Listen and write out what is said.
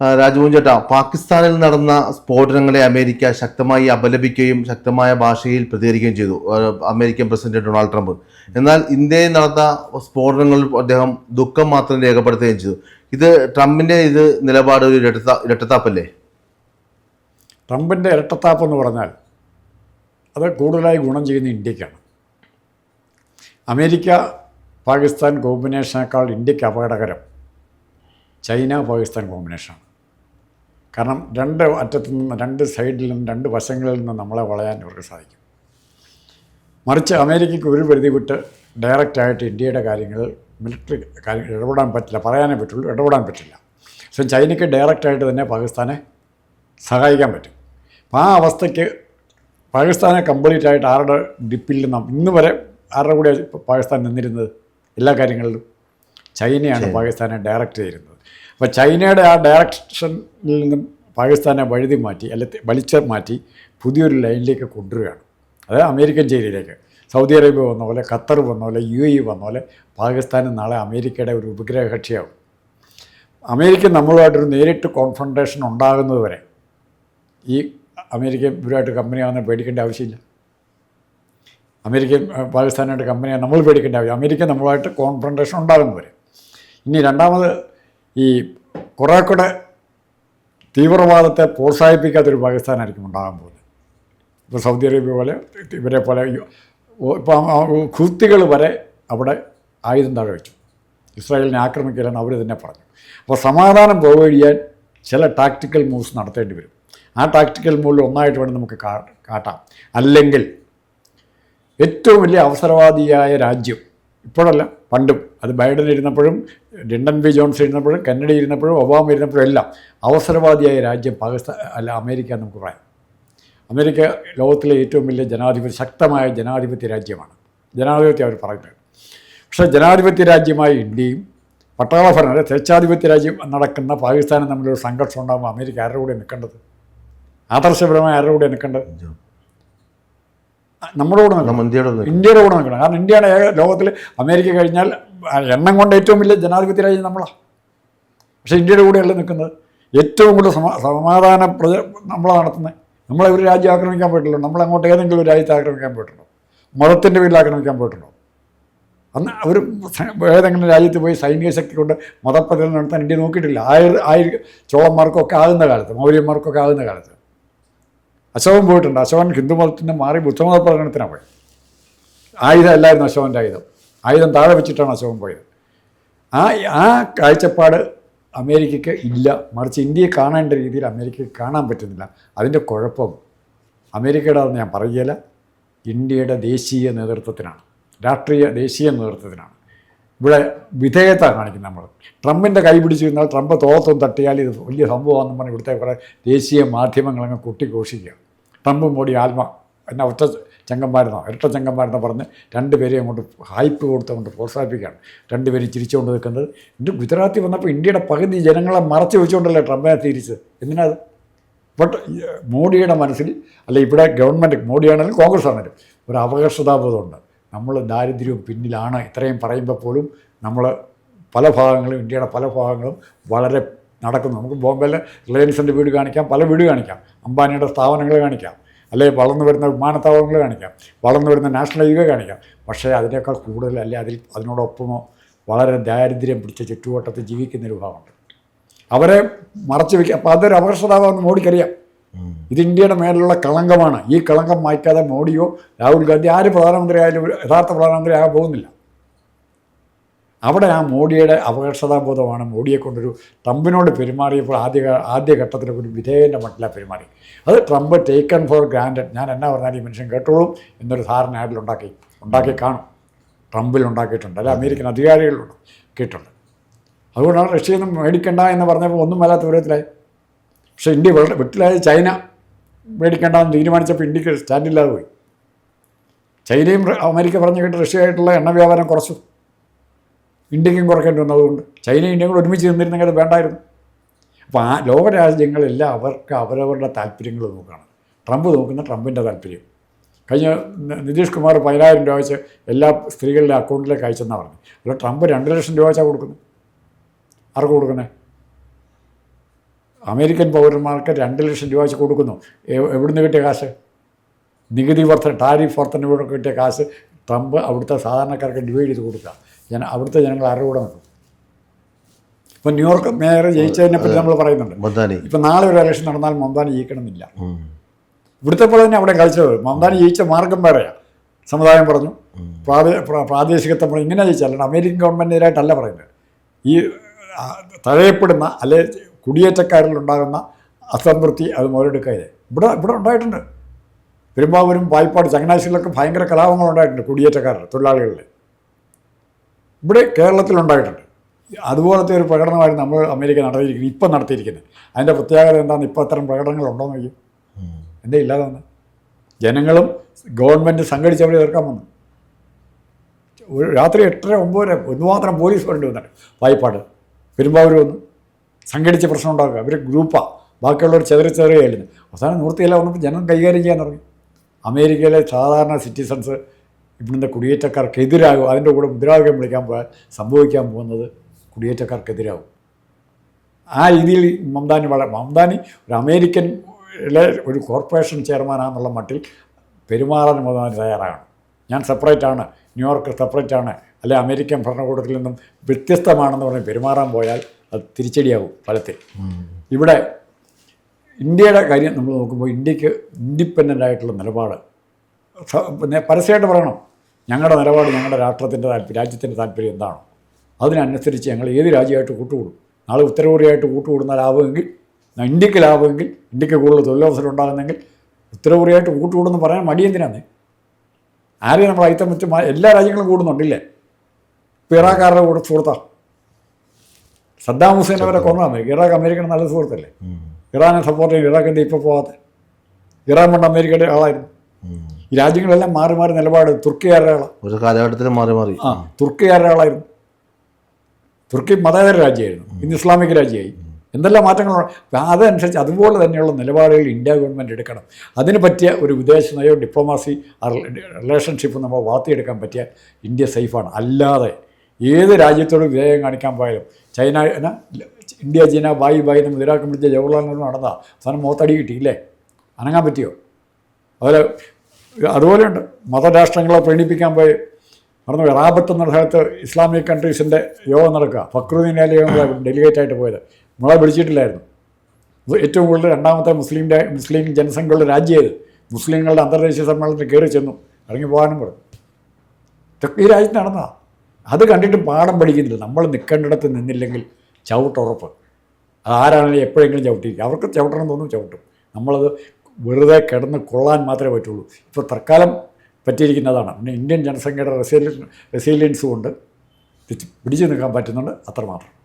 ആ, ചേട്ടാ പാകിസ്ഥാനിൽ നടന്ന സ്ഫോടനങ്ങളെ അമേരിക്ക ശക്തമായി അപലപിക്കുകയും ശക്തമായ ഭാഷയിൽ പ്രതികരിക്കുകയും ചെയ്തു. American president Donald Trump. എന്നാൽ ഇന്ത്യയിൽ നടന്ന സ്ഫോടനങ്ങളിൽ അദ്ദേഹം ദുഃഖം മാത്രം രേഖപ്പെടുത്തുകയും ചെയ്തു. ഇത് ട്രംപിന്റെ ഇത് നിലപാട് ഒരു ഇരട്ടത്താ ഇരട്ടത്താപ്പല്ലേ ട്രംപിന്റെ ഇരട്ടത്താപ്പ് എന്ന് പറഞ്ഞാൽ അത് കൂടുതലായി ഗുണം ചെയ്യുന്ന ഇന്ത്യക്കാണ്. അമേരിക്ക പാകിസ്ഥാൻ കോമ്പിനേഷനേക്കാൾ ഇന്ത്യയ്ക്ക് അപകടകരം. ചൈന പാകിസ്ഥാൻ കോമ്പിനേഷനാണ് കാരണം രണ്ട് അറ്റത്തു നിന്നും രണ്ട് സൈഡിൽ നിന്നും രണ്ട് വശങ്ങളിൽ നിന്നും നമ്മളെ വളയാൻ ഇവർക്ക് സാധിക്കും. മറിച്ച് അമേരിക്കയ്ക്ക് ഒരു പരിധി വിട്ട് ഡയറക്റ്റായിട്ട് ഇന്ത്യയുടെ കാര്യങ്ങൾ മിലിറ്ററി കാര്യങ്ങൾ ഇടപെടാൻ പറ്റില്ല പറയാനേ പറ്റുള്ളൂ ഇടപെടാൻ പറ്റില്ല. സോ ചൈനയ്ക്ക് ഡയറക്റ്റായിട്ട് തന്നെ പാകിസ്ഥാനെ സഹായിക്കാൻ പറ്റും. അപ്പോൾ ആ അവസ്ഥയ്ക്ക് പാകിസ്ഥാനെ കംപ്ലീറ്റ് ആയിട്ട് ആരുടെ ഡിപ്പിൽ നിന്നും ഇന്ന് വരെ ആരുടെ കൂടെ പാകിസ്ഥാൻ നിന്നിരുന്നത്? എല്ലാ കാര്യങ്ങളിലും ചൈനയാണ് പാകിസ്ഥാനെ ഡയറക്റ്റ് ചെയ്യുന്നത്. അപ്പോൾ ചൈനയുടെ ആ ഡയറക്ഷനിൽ നിന്നും പാകിസ്ഥാനെ വഴുതി മാറ്റി അല്ലെ വലിച്ച മാറ്റി പുതിയൊരു ലൈനിലേക്ക് കൊണ്ടുവരികയാണ്. അതായത് അമേരിക്കൻ ചേരിയിലേക്ക് സൗദി അറേബ്യ വന്ന പോലെ ഖത്തർ വന്ന പോലെ യു എ വന്ന പോലെ പാകിസ്ഥാൻ നാളെ അമേരിക്കയുടെ ഒരു ഉപഗ്രഹ കക്ഷിയാവും അമേരിക്ക നമ്മളുമായിട്ടൊരു നേരിട്ട് കോൺഫ്രണ്ടേഷൻ ഉണ്ടാകുന്നത് വരെ ഈ അമേരിക്ക ഇവരുമായിട്ട് കമ്പനിയാണെന്ന് പേടിക്കേണ്ട ആവശ്യമില്ല. അമേരിക്ക പാകിസ്ഥാനായിട്ട് കമ്പനിയാണ് നമ്മൾ പേടിക്കേണ്ട ആവശ്യം അമേരിക്ക നമ്മളുമായിട്ട് കോൺഫ്രണ്ടേഷൻ ഉണ്ടാകുന്നത് വരെ. ഇനി രണ്ടാമത് ഈ കുറേ കൂടെ തീവ്രവാദത്തെ പ്രോത്സാഹിപ്പിക്കാത്തൊരു പാകിസ്ഥാനായിരിക്കും ഉണ്ടാകാൻ പോകുന്നത്. ഇപ്പോൾ സൗദി അറേബ്യ പോലെ ഇവരെ പോലെ ഇപ്പം ഖുത്തികൾ വരെ അവിടെ ആയുധം താഴെ വെച്ചു. ഇസ്രായേലിനെ ആക്രമിക്കില്ലെന്ന് അവർ തന്നെ പറഞ്ഞു. അപ്പോൾ സമാധാനം പോവഴിയാൻ ചില ടാക്ടിക്കൽ മൂവ്സ് നടത്തേണ്ടി വരും. ആ ടാക്ടിക്കൽ മൂവിൽ ഒന്നായിട്ട് വേണം നമുക്ക് കാട്ടാം. അല്ലെങ്കിൽ ഏറ്റവും വലിയ അവസരവാദിയായ രാജ്യം ഇപ്പോഴല്ല പണ്ടും അത് ബൈഡൻ ഇരുന്നപ്പോഴും ലിണ്ടൻ ബി ജോൺസ് ഇരുന്നപ്പോഴും കന്നഡി ഇരുന്നപ്പോഴും ഒബാമ ഇരുന്നപ്പോഴും എല്ലാം അവസരവാദിയായ രാജ്യം പാകിസ്ഥാൻ അല്ല അമേരിക്ക നമുക്ക് പറയാം. അമേരിക്ക ലോകത്തിലെ ഏറ്റവും വലിയ ജനാധിപത്യ ശക്തമായ ജനാധിപത്യ രാജ്യമാണ്. ജനാധിപത്യം അവർ പറയുന്നത്. പക്ഷേ ജനാധിപത്യ രാജ്യമായ ഇന്ത്യയും പട്ടാളഭരണം അല്ലെ സ്വേച്ഛാധിപത്യ രാജ്യം നടക്കുന്ന പാകിസ്ഥാനും തമ്മിലൊരു സംഘർഷം ഉണ്ടാകുമ്പോൾ അമേരിക്ക ആരുടെ കൂടെ നിൽക്കേണ്ടത്? ആദർശപരമായ ആരുടെ കൂടെ നിൽക്കേണ്ടത്? നമ്മുടെ കൂടെ നിൽക്കണം. ഇന്ത്യയുടെ ഇന്ത്യയുടെ കൂടെ നിൽക്കണം. കാരണം ഇന്ത്യയാണ് ഏക ലോകത്തിൽ അമേരിക്ക കഴിഞ്ഞാൽ എണ്ണം കൊണ്ട് ഏറ്റവും വലിയ ജനാധിപത്യ രാജ്യം നമ്മളാണ് പക്ഷേ ഇന്ത്യയുടെ കൂടെയല്ല നിൽക്കുന്നത്. ഏറ്റവും കൂടുതൽ സമ സമാധാന പ്രജ നമ്മളാണ് നടത്തുന്നത്. നമ്മളെ ഒരു രാജ്യം ആക്രമിക്കാൻ പോയിട്ടുള്ളൂ നമ്മളങ്ങോട്ട് ഏതെങ്കിലും ഒരു രാജ്യത്തെ ആക്രമിക്കാൻ പോയിട്ടുണ്ടോ? മതത്തിന്റെ പേരിൽ ആക്രമിക്കാൻ പോയിട്ടുണ്ടോ? അന്ന് അവർ ഏതെങ്കിലും രാജ്യത്ത് പോയി സൈനിക ശക്തി കൊണ്ട് മതപ്രചരണം നടത്താൻ ഇന്ത്യ നോക്കിയിട്ടില്ല. ആയിരം ആയിരം ചോളന്മാർക്കൊക്കെ ആകുന്ന കാലത്ത് മൗര്യന്മാർക്കൊക്കെ ആകുന്ന കാലത്ത്. അശോകൻ പോയിട്ടുണ്ട്. അശോകൻ ഹിന്ദു മതത്തിൽ നിന്ന് മാറി ബുദ്ധമത പ്രകടനത്തിനാണ് പോയത്. ആയുധം അല്ലായിരുന്നു അശോകന്റെ ആയുധം. ആയുധം താഴെ വെച്ചിട്ടാണ് അശോകൻ പോയത്. ആ ആ കാഴ്ചപ്പാട് അമേരിക്കയ്ക്ക് ഇല്ല. മറിച്ച് ഇന്ത്യയെ കാണേണ്ട രീതിയിൽ അമേരിക്കയ്ക്ക് കാണാൻ പറ്റുന്നില്ല. അതിന്റെ കുഴപ്പം അമേരിക്കയുടെ ഞാൻ പറയുകയില്ല ഇന്ത്യയുടെ ദേശീയ നേതൃത്വത്തിനാണ്. രാഷ്ട്രീയ ദേശീയ നേതൃത്വത്തിനാണ്. ഇവിടെ വിധേയത കാണിക്കുന്നത് നമ്മൾ ട്രംപിന്റെ കൈ പിടിച്ചു കഴിഞ്ഞാൽ ട്രംപ് തോത്തും തട്ടിയാൽ ഇത് വലിയ സംഭവമാണെന്ന് പറഞ്ഞ് ഇവിടുത്തെ കുറേ ദേശീയ മാധ്യമങ്ങളങ്ങ് കൊട്ടിഘോഷിക്കുക. ട്രംപ് മോഡി ആത്മ എന്നെ ഒറ്റ ചങ്കന്മാരെന്നോ ഇരട്ട ചങ്കന്മാരെന്നോ പറഞ്ഞ് രണ്ടുപേരെയും അങ്ങോട്ട് ഹൈപ്പ് കൊടുത്തുകൊണ്ട് പ്രോത്സാഹിപ്പിക്കുകയാണ്. രണ്ടുപേരും ചിരിച്ചുകൊണ്ട് നിൽക്കുന്നത് ഇത് ഗുജറാത്തിൽ വന്നപ്പോൾ ഇന്ത്യയുടെ പകുതി ജനങ്ങളെ മറച്ചു വെച്ചുകൊണ്ടല്ലേ ട്രംപിനെ തിരിച്ചത് എന്തിനാത് ബട്ട് മോഡിയുടെ മനസ്സിൽ അല്ലെ ഇവിടെ ഗവൺമെന്റ് മോഡിയാണെങ്കിലും കോൺഗ്രസ് ആണെങ്കിലും ഒരു അപകർഷതാബോധമുണ്ട് നമ്മൾ ദാരിദ്ര്യവും പിന്നിലാണ്. ഇത്രയും പറയുമ്പോൾ പോലും നമ്മൾ പല ഭാഗങ്ങളും ഇന്ത്യയുടെ പല ഭാഗങ്ങളും വളരെ നടക്കുന്നു. നമുക്ക് ബോംബെയിലെ റിലയൻസിന്റെ വീട് കാണിക്കാം പല വീട് കാണിക്കാം. അംബാനിയുടെ സ്ഥാപനങ്ങൾ കാണിക്കാം. അല്ലെങ്കിൽ വളർന്നു വരുന്ന വിമാനത്താവളങ്ങൾ കാണിക്കാം. വളർന്നു വരുന്ന നാഷണൽ ഹൈവേ കാണിക്കാം. പക്ഷേ അതിനേക്കാൾ കൂടുതൽ അല്ലെ അതിൽ അതിനോടൊപ്പമോ വളരെ ദാരിദ്ര്യം പിടിച്ച ചുറ്റുവട്ടത്തിൽ ജീവിക്കുന്ന ഒരു ഭാഗമുണ്ട് അവരെ മറച്ചു വയ്ക്കുക അപ്പോൾ അതൊരു അപകർഷതാവാന്ന് മോഡിക്കറിയാം. ഇത് ഇന്ത്യയുടെ മേലുള്ള കളങ്കമാണ്. ഈ കളങ്കം മായ്ക്കാതെ മോഡിയോ രാഹുൽ ഗാന്ധി ആര് പ്രധാനമന്ത്രി ആയാലും യഥാർത്ഥ പ്രധാനമന്ത്രി ആകാൻ പോകുന്നില്ല. അവിടെ ആ മോഡിയുടെ അപകർഷതാബോധമാണ് മോഡിയെ കൊണ്ടൊരു ട്രംപിനോട് പെരുമാറിയപ്പോൾ ആദ്യ ആദ്യഘട്ടത്തിൽ ഒരു വിധേയന്റെ മട്ടിലാണ് പെരുമാറി. അത് ട്രംപ് ടേക്കൺ ഫോർ ഗ്രാൻഡഡ് ഞാൻ എന്നാ പറഞ്ഞാൽ ഈ മനുഷ്യൻ കേട്ടോളും എന്നൊരു ധാരണ ആരിൽ ഉണ്ടാക്കി ഉണ്ടാക്കി കാണും. ട്രംപിൽ ഉണ്ടാക്കിയിട്ടുണ്ട്. അല്ല അമേരിക്കൻ അധികാരികളിലുണ്ട് കേട്ടിട്ടുണ്ട്. അതുകൊണ്ടാണ് റഷ്യയിൽ നിന്ന് മേടിക്കണ്ട എന്ന് പറഞ്ഞപ്പോൾ ഒന്നും വല്ലാത്ത വിവരത്തിലായി പക്ഷേ ഇന്ത്യ വളരെ വെട്ടിലായ ചൈന മേടിക്കേണ്ടെന്ന് തീരുമാനിച്ചപ്പോൾ ഇന്ത്യയ്ക്ക് സ്റ്റാൻഡില്ലാതെ പോയി. ചൈനയും അമേരിക്ക പറഞ്ഞു കേട്ട് റഷ്യയായിട്ടുള്ള എണ്ണ വ്യാപാരം കുറച്ചു. ഇന്ത്യക്കും കുറയ്ക്കേണ്ടി വന്നു. അതുകൊണ്ട് ചൈനയും ഇന്ത്യയും കൂടെ ഒരുമിച്ച് നിന്നിരുന്നെങ്കിൽ അത് വേണ്ടായിരുന്നു. അപ്പോൾ ആ ലോകരാജ്യങ്ങളെല്ലാം അവർക്ക് അവരവരുടെ താല്പര്യങ്ങൾ നോക്കുകയാണ്. ട്രംപ് നോക്കുന്ന ട്രംപിന്റെ താല്പര്യം. കഴിഞ്ഞ നിതീഷ് കുമാർ പതിനായിരം രൂപ വെച്ച് എല്ലാ സ്ത്രീകളുടെ അക്കൗണ്ടിലേക്ക് അയച്ചെന്നാണ് പറഞ്ഞു അല്ല ട്രംപ് രണ്ട് ലക്ഷം രൂപ വെച്ചാണ് കൊടുക്കുന്നത്? ആർക്ക് കൊടുക്കുന്നത്? അമേരിക്കൻ പൗരന്മാർക്ക് രണ്ട് ലക്ഷം രൂപ വെച്ച് കൊടുക്കുന്നു. എവിടുന്ന് കിട്ടിയ കാശ്? നികുതി വർധന ടാരിഫ് വർധനയോടെ കിട്ടിയ കാശ് ട്രംപ് അവിടുത്തെ സാധാരണക്കാർക്ക് ഡിവൈഡ് ചെയ്ത് കൊടുക്കുക. ജന അവിടുത്തെ ജനങ്ങൾ അറിവിടെ നിൽക്കും? ഇപ്പം ന്യൂയോർക്ക് മേയർ ജയിച്ചതിനെ പറ്റി നമ്മൾ പറയുന്നുണ്ട്. മൊന്താനി. ഇപ്പം നാളെ ഒരു ഇലക്ഷൻ നടന്നാൽ മമതാനി ജയിക്കണമെന്നില്ല. ഇവിടുത്തെ പോലെ തന്നെ അവിടെ കളിച്ചത് മമതാനി ജയിച്ച മാർഗം വേറെയാണ് സമുദായം പറഞ്ഞു. പ്രാദേ പ്രാ- പ്രാദേശികത്വം പറഞ്ഞു. ഇങ്ങനെ ജയിച്ചല്ല അമേരിക്കൻ ഗവൺമെന്റിനെതിരായിട്ടല്ല പറയുന്നത്. ഈ തഴയപ്പെടുന്ന അല്ലെ കുടിയേറ്റക്കാരിലുണ്ടാകുന്ന അസംതൃപ്തി അത് മുതലെടുക്കുക ഇവിടെ ഇവിടെ ഉണ്ടായിട്ടുണ്ട്. പെരുമ്പാവൂരും വായ്പാട് ചങ്ങനാശ്ശേരിയിലൊക്കെ ഭയങ്കര കലാപങ്ങൾ ഉണ്ടായിട്ടുണ്ട് കുടിയേറ്റക്കാരുടെ തൊഴിലാളികളിൽ ഇവിടെ കേരളത്തിലുണ്ടായിട്ടുണ്ട് അതുപോലത്തെ ഒരു പ്രകടനമായിരുന്നു നമ്മൾ അമേരിക്ക നടത്തിയിരിക്കുന്നത് ഇപ്പം നടത്തിയിരിക്കുന്നത്. അതിന്റെ പ്രത്യേകത എന്താണെന്ന് ഇപ്പോൾ അത്തരം എന്ന് നോക്കി എന്തേ ഇല്ലാതെ വന്ന്. ജനങ്ങളും ഗവൺമെന്റ് സംഘടിച്ചവരെ എതിർക്കാൻ വന്നു. ഒരു രാത്രി എട്ടര ഒമ്പതര എന്തുമാത്രം പോലീസ് വരേണ്ടി വന്നിട്ട് വായ്പാട്. പെരുമ്പാവൂർ വന്നു. സംഘടിച്ച് പ്രശ്നം ഉണ്ടാക്കുക അവർ ഗ്രൂപ്പാണ് ബാക്കിയുള്ളവർ ചെറിയ ചെറിയായിരുന്നു അവസാനം നിവൃത്തിയില്ല വന്നപ്പോൾ ജനം കൈകാര്യം ചെയ്യാൻ തുടങ്ങി അമേരിക്കയിലെ സാധാരണ സിറ്റിസൺസ് ഇവിടുത്തെ കുടിയേറ്റക്കാർക്കെതിരാകും അതിന്റെ കൂടെ മുദ്രാവാക്യം വിളിക്കാൻ പോയാൽ സംഭവിക്കാൻ പോകുന്നത് കുടിയേറ്റക്കാർക്കെതിരാകും ആ രീതിയിൽ മംദാനി വളരെ മംദാനി ഒരു അമേരിക്കനിലെ ഒരു കോർപ്പറേഷൻ ചെയർമാനാണെന്നുള്ള മട്ടിൽ പെരുമാറാൻ മംദാനി തയ്യാറാണ് ഞാൻ സെപ്പറേറ്റ് ആണ്. ന്യൂയോർക്ക് സെപ്പറേറ്റ് ആണ്. അല്ലെ അമേരിക്കൻ ഭരണകൂടത്തിൽ നിന്നും വ്യത്യസ്തമാണെന്ന് പറഞ്ഞ് പെരുമാറാൻ പോയാൽ അത് തിരിച്ചടിയാവും ഫലത്തിൽ ഇവിടെ ഇന്ത്യയുടെ കാര്യം നമ്മൾ നോക്കുമ്പോൾ ഇന്ത്യയ്ക്ക് ഇൻഡിപെൻഡന്റ് ആയിട്ടുള്ള നിലപാട്. പിന്നെ പരസ്യമായിട്ട് പറയണം. ഞങ്ങളുടെ നിലപാട് ഞങ്ങളുടെ രാഷ്ട്രത്തിന്റെ താല്പര്യം രാജ്യത്തിന്റെ താല്പര്യം എന്താണോ? അതിനനുസരിച്ച് ഞങ്ങൾ ഏത് രാജ്യമായിട്ട് കൂട്ടുകൂടും? നാളെ ഉത്തര കൊറിയയായിട്ട് കൂട്ടുകൂടുന്ന ലാഭമെങ്കിൽ ഇന്ത്യയ്ക്ക് ലാഭമെങ്കിൽ ഇന്ത്യയ്ക്ക് കൂടുതൽ തൊഴിലവസരം ഉണ്ടാകുന്നെങ്കിൽ ഉത്തര കൊറിയയായിട്ട് കൂട്ടുകൂടുമെന്ന് പറയാൻ മടിയെന്തിനാന്ന് ആരെയും നമ്മൾ അയിത്തം വെച്ച് എല്ലാ രാജ്യങ്ങളും കൂടുന്നുണ്ടില്ലേ ഇപ്പോൾ ഇറാഖുകാരുടെ കൂടെ സുഹൃത്താ സദ്ദാം ഹുസൈൻ അവരെ കൊന്നു അമേരിക്ക ഇറാഖ് അമേരിക്കയുടെ നല്ല സുഹൃത്തല്ലേ? ഇറാനെ സപ്പോർട്ട് ചെയ്യും. ഇറാഖിന്റെ ഇപ്പോൾ പോകാതെ ഇറാൻ കൊണ്ട് അമേരിക്കയുടെ ആളായിരുന്നു. ഈ രാജ്യങ്ങളെല്ലാം മാറി മാറി നിലപാട്. തുർക്കിയാരുടെ ആളാണ് ഒരു കാലഘട്ടത്തിൽ മാറി മാറി. ആ തുർക്കിയാരുടെ ആളായിരുന്നു? തുർക്കി മതേതര രാജ്യമായിരുന്നു. ഇന്ന് ഇസ്ലാമിക് രാജ്യമായി. എന്തെല്ലാം മാറ്റങ്ങളാണ് അതനുസരിച്ച് അതുപോലെ തന്നെയുള്ള നിലപാടുകൾ ഇന്ത്യ ഗവൺമെന്റ് എടുക്കണം. അതിന് പറ്റിയ ഒരു വിദേശ നയോ ഡിപ്ലോമസി റിലേഷൻഷിപ്പ് നമ്മൾ വളർത്തിയെടുക്കാൻ പറ്റിയ ഇന്ത്യ സേഫാണ്. അല്ലാതെ ഏത് രാജ്യത്തോടും വിധേയം കാണിക്കാൻ പോയാലും ചൈന എന്നാ ഇന്ത്യ ചൈന ബായി ബായി എന്ന് പിടിച്ച ജവഹർലാൽ നെഹ്റു നടന്നതാ അവസാനം മുഖത്തടി കിട്ടിയില്ലേ അനങ്ങാൻ പറ്റിയോ? അതുപോലെ അതുപോലെയുണ്ട് മതരാഷ്ട്രങ്ങളെ പ്രീണിപ്പിക്കാൻ പോയി. മറന്നു റാബത്ത് എന്ന സ്ഥലത്ത് ഇസ്ലാമിക് കൺട്രീസിന്റെ യോഗം നടക്കുക. ഫക്രുദ്ദീൻ അലി ഡെലിഗേറ്റ് ആയിട്ട് പോയത്. നമ്മളെ വിളിച്ചിട്ടില്ലായിരുന്നു. ഏറ്റവും കൂടുതൽ രണ്ടാമത്തെ മുസ്ലിം രാ- മുസ്ലിം ജനസംഖ്യയുള്ള രാജ്യം മുസ്ലിങ്ങളുടെ അന്തർദേശീയ സമ്മേളനത്തിൽ കയറി ചെന്നു. ഇറങ്ങി പോകാനും പറഞ്ഞു. ഈ രാജ്യത്ത് നടന്നതാ. അത് കണ്ടിട്ട് പാഠം പഠിക്കുന്നില്ല. നമ്മൾ നിൽക്കേണ്ടിടത്ത് നിന്നില്ലെങ്കിൽ ചവിട്ടുറപ്പ്. അത് ആരാണെങ്കിലും എപ്പോഴെങ്കിലും ചവിട്ടിയിരിക്കും. അവർക്ക് ചവിട്ടണം തോന്നും ചവിട്ടും. നമ്മളത് വെറുതെ കിടന്ന് കൊള്ളാൻ മാത്രമേ പറ്റുള്ളൂ. ഇപ്പോൾ തൽക്കാലം പറ്റിയിരിക്കുന്നതാണ്. പിന്നെ ഇന്ത്യൻ ജനസംഖ്യയുടെ റെസിലിയൻസ് റെസിലിയൻസ് കൊണ്ട് പിടിച്ചു നിൽക്കാൻ പറ്റുന്നുണ്ട്. അത്രമാത്രം.